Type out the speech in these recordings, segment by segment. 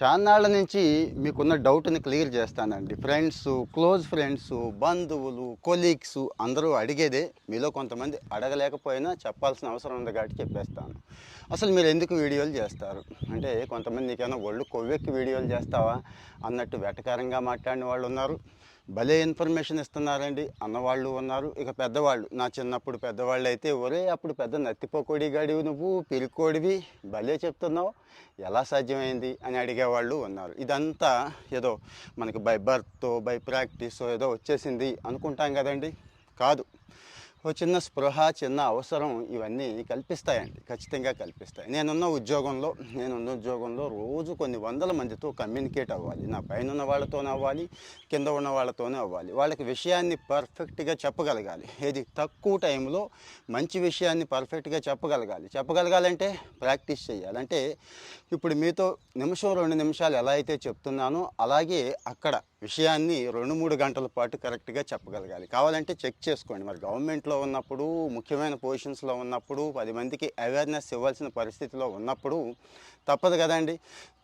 చాన్నాళ్ళ నుంచి మీకున్న డౌట్ని క్లియర్ చేస్తానండి. ఫ్రెండ్స్ క్లోజ్ ఫ్రెండ్స్ బంధువులు కొలీగ్స్ అందరూ అడిగేదే మీలో కొంతమంది అడగలేకపోయినా చెప్పాల్సిన అవసరం ఉంది కాబట్టి చెప్పేస్తాను. అసలు మీరు ఎందుకు వీడియోలు చేస్తారు? అంటే కొంతమంది నీకేమైనా ఒళ్ళు కొవ్వెక్కి వీడియోలు చేస్తావా? అన్నట్టు వెటకారంగా మాట్లాడిన వాళ్ళు ఉన్నారు భలే ఇన్ఫర్మేషన్ ఇస్తున్నారండి. అన్నవాళ్ళు ఉన్నారు. ఇక పెద్దవాళ్ళు. నా చిన్నప్పుడు పెద్దవాళ్ళు అయితే ఒరే అప్పుడు పెద్ద నత్తిపోకోడి గడివి నువ్వు పిరికోడివి భలే చెప్తున్నావు. ఎలా సాధ్యమైంది? అని అడిగేవాళ్ళు ఉన్నారు. ఇదంతా ఏదో మనకి బై బర్త్ బై ప్రాక్టీస్ ఏదో వచ్చేసింది అనుకుంటాం కదండి. కాదు. ఓ చిన్న స్పృహ చిన్న అవసరం ఇవన్నీ కల్పిస్తాయండి. ఖచ్చితంగా కల్పిస్తాయి. నేనున్న ఉద్యోగంలో నేనున్న ఉద్యోగంలో రోజు కొన్ని వందల మందితో కమ్యూనికేట్ అవ్వాలి. నా పైన ఉన్న వాళ్ళతోనే అవ్వాలి కింద ఉన్న వాళ్ళతోనే అవ్వాలి. వాళ్ళకి విషయాన్ని పర్ఫెక్ట్గా చెప్పగలగాలి. ఏది తక్కువ టైంలో మంచి విషయాన్ని పర్ఫెక్ట్గా చెప్పగలగాలి. చెప్పగలగాలంటే ప్రాక్టీస్ చేయాలి అంటే ఇప్పుడు మీతో నిమిషం రెండు నిమిషాలు ఎలా అయితే చెప్తున్నానో అలాగే అక్కడ విషయాన్ని రెండు మూడు గంటల పాటు కరెక్ట్గా చెప్పగలగాలి. కావాలంటే చెక్ చేసుకోండి. మరి గవర్నమెంట్లో ఉన్నప్పుడు ముఖ్యమైన పొజిషన్స్లో ఉన్నప్పుడు పది మందికి అవేర్నెస్ ఇవ్వాల్సిన పరిస్థితిలో ఉన్నప్పుడు తప్పదు కదండి.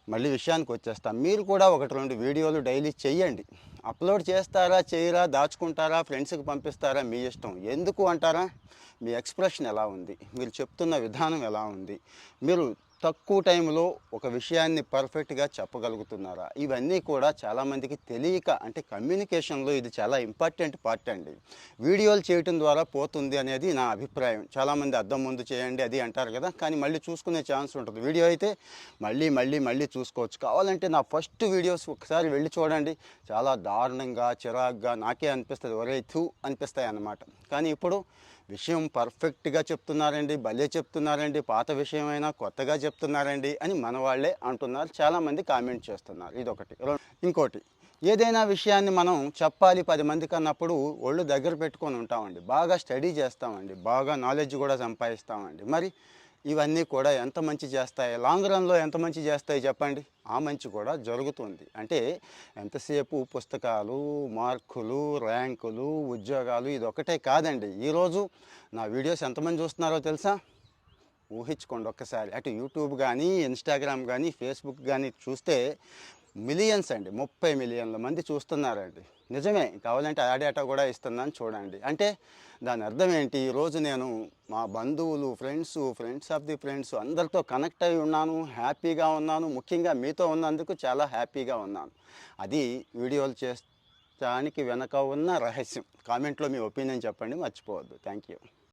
మళ్ళీ విషయానికి వచ్చేస్తాం. మీరు కూడా ఒకటి రెండు వీడియోలు డైలీ చేయండి అప్లోడ్ చేస్తారా చేయరా దాచుకుంటారా ఫ్రెండ్స్కి పంపిస్తారా మీ ఇష్టం. ఎందుకు అంటారా? మీ ఎక్స్ప్రెషన్ ఎలా ఉంది? మీరు చెప్తున్న విధానం ఎలా ఉంది? మీరు తక్కువ టైంలో ఒక విషయాన్ని పర్ఫెక్ట్గా చెప్పగలుగుతున్నారా? ఇవన్నీ కూడా చాలామందికి తెలియక అంటే కమ్యూనికేషన్లో ఇది చాలా ఇంపార్టెంట్ పార్ట్ అండి. వీడియోలు చేయటం ద్వారా పోతుంది అనేది నా అభిప్రాయం. చాలామంది అద్దం ముందు చేయండి అది అంటారు కదా. కానీ మళ్ళీ చూసుకునే ఛాన్స్ ఉంటుంది. వీడియో అయితే మళ్ళీ మళ్ళీ మళ్ళీ చూసుకోవచ్చు. కావాలంటే నా ఫస్ట్ వీడియోస్ ఒకసారి వెళ్ళి చూడండి. చాలా దారుణంగా చిరాగ్గా నాకే అనిపిస్తుంది. ఒరే థూ అనిపిస్తాయి అన్నమాట. కానీ ఇప్పుడు విషయం పర్ఫెక్ట్గా చెప్తున్నారండి భలే చెప్తున్నారండి పాత విషయమైనా కొత్తగా చెప్తున్నారండి అని మన వాళ్ళే అంటున్నారు. చాలామంది కామెంట్ చేస్తున్నారు. ఇదొకటి. ఇంకోటి ఏదైనా విషయాన్ని మనం చెప్పాలి పది మందికి అన్నప్పుడు ఒళ్ళు దగ్గర పెట్టుకొని ఉంటామండి. బాగా స్టడీ చేస్తామండి. బాగా నాలెడ్జ్ కూడా సంపాదిస్తామండి. మరి ఇవన్నీ కూడా ఎంత మంచి చేస్తాయి? లాంగ్ రన్లో ఎంత మంచి చేస్తాయి చెప్పండి? ఆ మంచి కూడా జరుగుతుంది. అంటే ఎంతసేపు పుస్తకాలు మార్కులు ర్యాంకులు ఉద్యోగాలు ఇది ఒకటే కాదండి ఈరోజు నా వీడియోస్ ఎంతమంది చూస్తున్నారో తెలుసా? ఊహించుకోండి ఒక్కసారి. అటు యూట్యూబ్ కానీ ఇన్స్టాగ్రామ్ కానీ ఫేస్బుక్ కానీ చూస్తే మిలియన్స్ అండి. ముప్పై మిలియన్ల మంది చూస్తున్నారండి. నిజమే కావాలంటే ఆ డేటా కూడా ఇస్తున్నాను చూడండి. అంటే దాని అర్థం ఏంటి? ఈరోజు నేను మా బంధువులు friends friends of the friends అందరితో కనెక్ట్ అయి ఉన్నాను హ్యాపీగా ఉన్నాను. ముఖ్యంగా మీతో ఉన్నందుకు చాలా హ్యాపీగా ఉన్నాను. అది వీడియోలు చేస్తానికి వెనక ఉన్న రహస్యం. కామెంట్లో మీ ఒపీనియన్ చెప్పండి మర్చిపోవద్దు. Thank you.